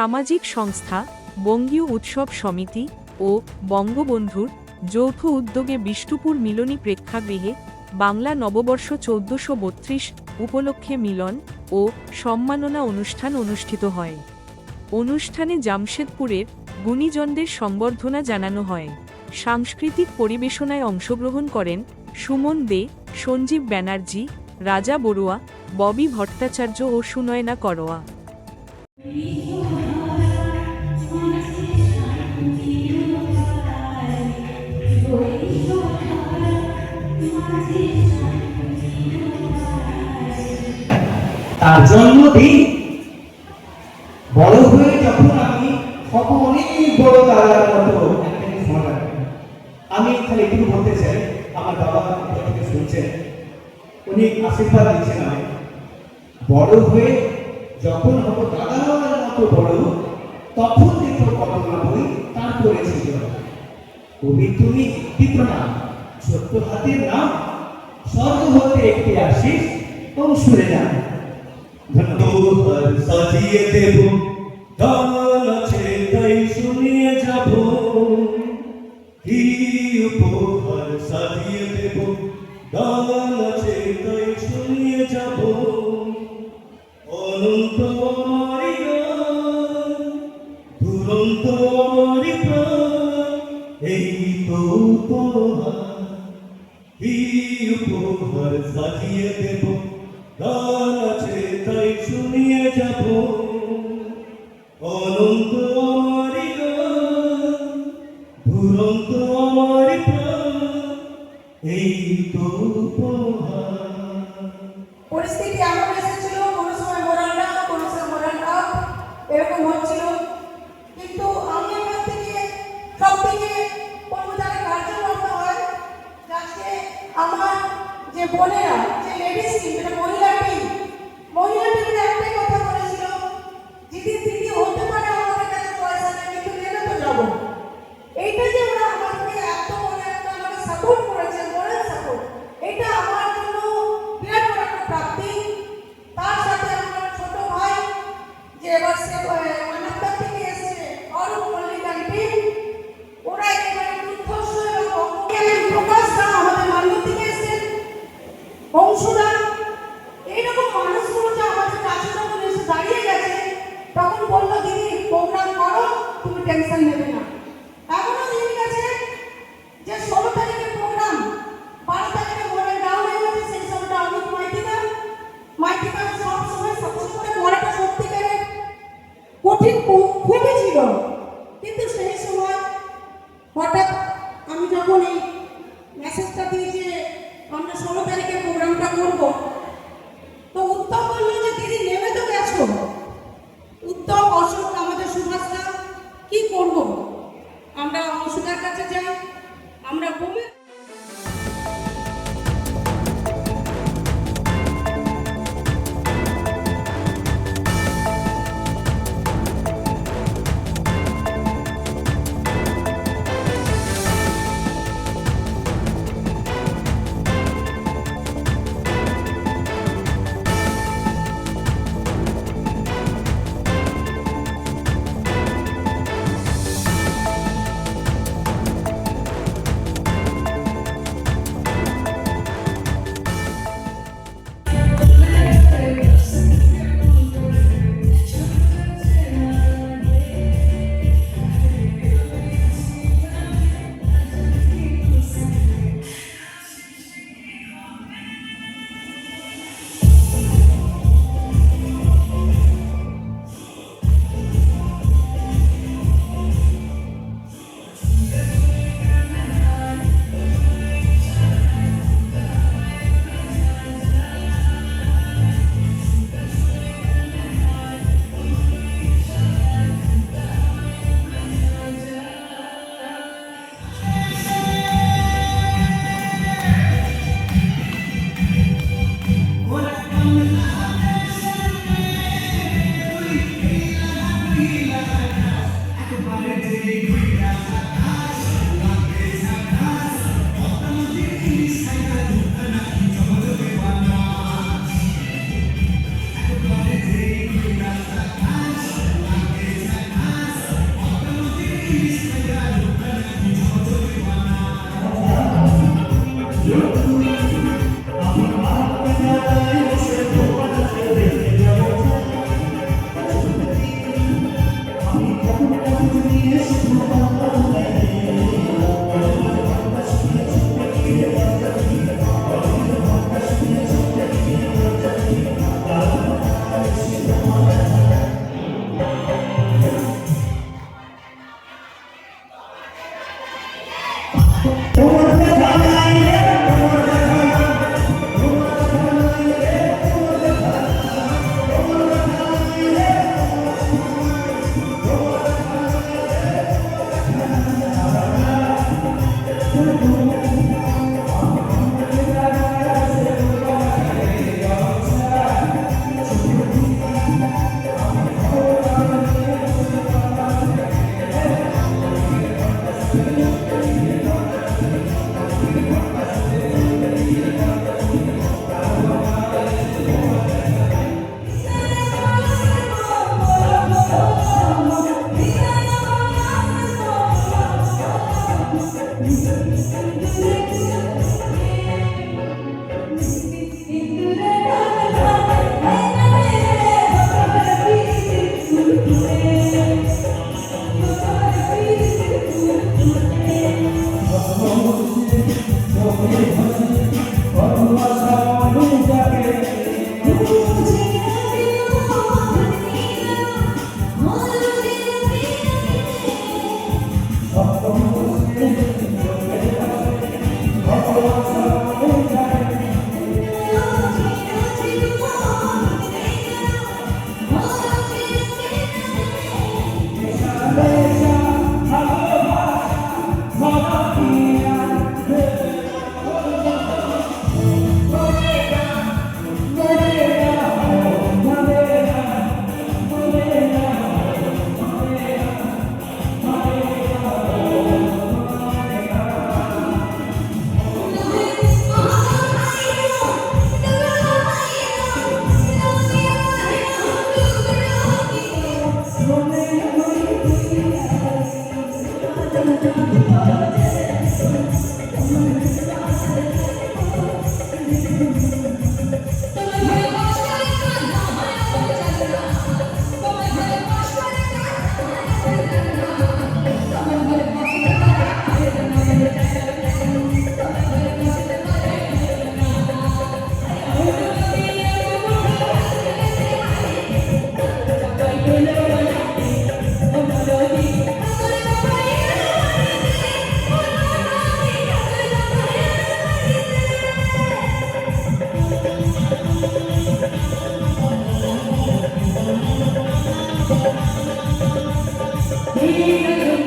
সামাজিক সংস্থা, বঙ্গীয় উৎসব সমিতি ও বঙ্গবন্ধুর যৌথ উদ্যোগে বিষ্ণুপুর মিলনী প্রেক্ষাগৃহে বাংলা নববর্ষ চৌদ্দশো বত্রিশ উপলক্ষে মিলন ও সম্মাননা অনুষ্ঠান অনুষ্ঠিত হয়। অনুষ্ঠানে জামশেদপুরের গুণীজনদের সংবর্ধনা জানানো হয়। সাংস্কৃতিক পরিবেশনায় অংশগ্রহণ করেন সুমন দে, সঞ্জীব ব্যানার্জি, রাজা বড়ুয়া, ববি ভট্টাচার্য ও সুনয়না করোয়া। তার জন্মদিন। বড় হয়ে যখন আমি হব অনেক বড় দাদার মতো একটা। আমি খালি একটু বলতে চাই, আমার বাবা থেকে শুনছেন। উনি আশীর্বাদ দিচ্ছেন আমায়। বড় হয়ে যখন হব দাদার মতো বড়, তখন দেখো কত না বই তারপরে ছিল। কবি তুমি বিপ্রণাম ছোট্ট হাতের নাম, স্বর্গ হতে একটি অংশুরে যান ধন্যবাদ তোহার সাজিয়ে দেব। গান আছে, তাই শুনিয়ে যাব। কি উপহার সাজিয়ে দেব? গান আছে, তাই শুনিয়ে যাব। অনন্ত আমারি দুরন্ত আমারি এই তো উপহার। কি উপহার সাজিয়ে দেব? অনন্ত আমারি আমারি পরিস্থিতি এমন এসেছিল, কোনো সময় মোরাল ডাউন কোনো সময় মোরাল আপ এরকম হচ্ছিল। কিন্তু আমি এখান থেকে, সব থেকে হয়, যাকে আমার যে বোনেরা বংশুদা এইরকম মানুষগুলো যে আমাদের কাছে যখন এসে দাঁড়িয়ে গেছে, তখন বলল, দিদি প্রোগ্রাম করো, তুমি টেনশন নেবে না। Hallelujah. amor. He